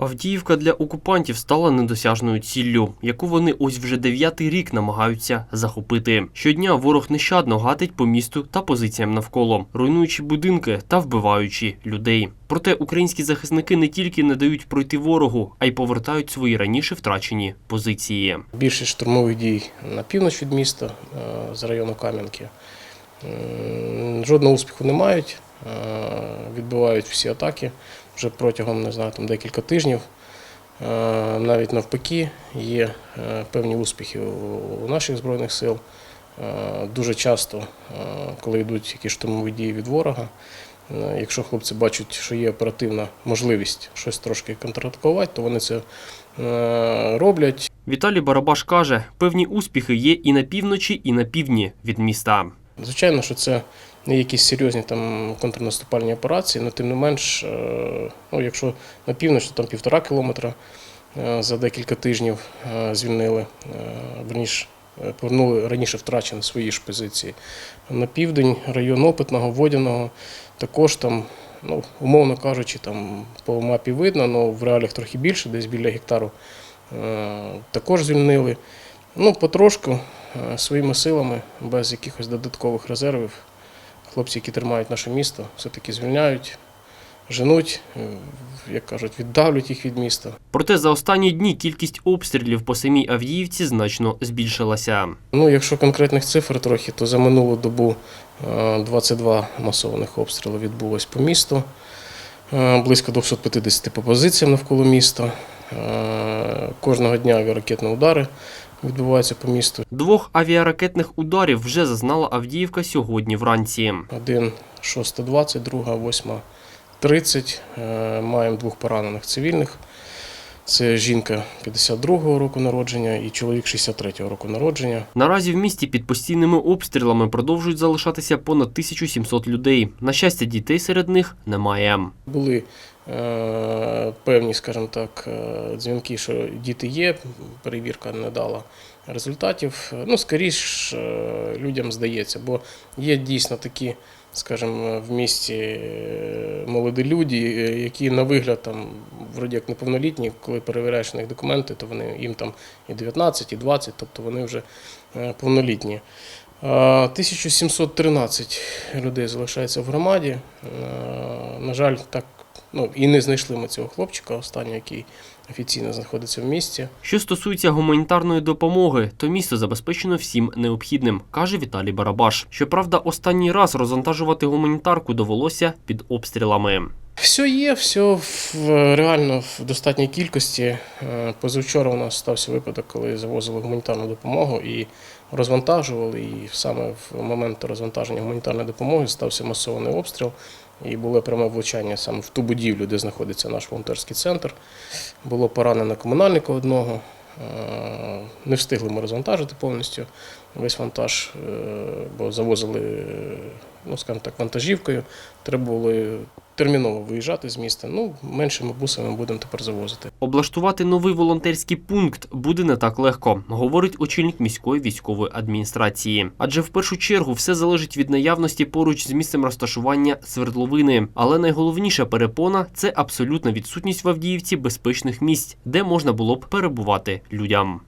Авдіївка для окупантів стала недосяжною ціллю, яку вони ось вже дев'ятий рік намагаються захопити. Щодня ворог нещадно гатить по місту та позиціям навколо, руйнуючи будинки та вбиваючи людей. Проте українські захисники не тільки не дають пройти ворогу, а й повертають свої раніше втрачені позиції. Більшість штурмових дій на північ від міста е, з району Кам'янки. Жодного успіху не мають, е, відбивають всі атаки вже протягом не знаю, там, декілька тижнів. Е, Навіть навпаки, є е, певні успіхи у- наших Збройних сил. Е, Дуже часто, коли йдуть якісь штурмові дії від ворога, якщо хлопці бачать, що є оперативна можливість щось трошки контратакувати, то вони це роблять. Віталій Барабаш каже, певні успіхи є і на півночі, і на півдні від міста. Звичайно, що це не якісь серйозні там контрнаступальні операції, але тим не менш, е, ну, якщо на північ, то там півтора кілометра е, за декілька тижнів е, звільнили, верніше, повернули раніше втрачені свої ж позиції. На південь район Опитного, Водяного, також там, ну, умовно кажучи, там по мапі видно, але в реаліях трохи більше, десь біля гектару також звільнили. Ну, потрошку, своїми силами, без якихось додаткових резервів. Хлопці, які тримають наше місто, все-таки звільняють, женуть, е, як кажуть, віддавлюють їх від міста. Проте за останні дні кількість обстрілів по самій Авдіївці значно збільшилася. Ну, якщо конкретних цифр трохи, то за минулу добу е, 22 масованих обстріли відбулось по місту, е, близько 250 по позиціям навколо міста. Е, Кожного дня авіаракетні удари відбуваються по місту. Двох авіаракетних ударів вже зазнала Авдіївка сьогодні вранці. Один 6.20, друга 8.30. Е, Маємо двох поранених цивільних. Це жінка 52-го року народження і чоловік 63-го року народження. Наразі в місті під постійними обстрілами продовжують залишатися понад 1700 людей. На щастя, дітей серед них немає. Були певні, скажімо так, е, дзвінки, що діти є, перевірка не дала результатів. Ну, скоріш е, людям здається, бо є дійсно такі, скажімо, в місті е, молоді люди, е, які на вигляд там, вроді як неповнолітні, коли перевіряєш них документи, то вони їм там і 19, і 20, тобто вони вже е, повнолітні. 1713 людей залишається в громаді. Е, На жаль, так ну і не знайшли ми цього хлопчика, останнього, який офіційно знаходиться в місті. Що стосується гуманітарної допомоги, то місто забезпечено всім необхідним, каже Віталій Барабаш. Щоправда, останній раз розвантажувати гуманітарку довелося під обстрілами. Все є, все в, реально в достатній кількості. Е, Позавчора у нас стався випадок, коли завозили гуманітарну допомогу і розвантажували. І саме в момент розвантаження гуманітарної допомоги стався масований обстріл. І було пряме влучання саме в ту будівлю, де знаходиться наш волонтерський центр. Було поранено комунальника одного. Е, Не встигли ми розвантажити повністю весь вантаж, е, бо завозили, ну скажімо так, вантажівкою. Треба було терміново виїжджати з міста. Ну, меншими бусами будемо тепер завозити. Облаштувати новий волонтерський пункт буде не так легко, говорить очільник міської військової адміністрації. Адже в першу чергу все залежить від наявності поруч з місцем розташування свердловини. Але найголовніша перепона це абсолютна відсутність в Авдіївці безпечних місць, де можна було б перебувати людям.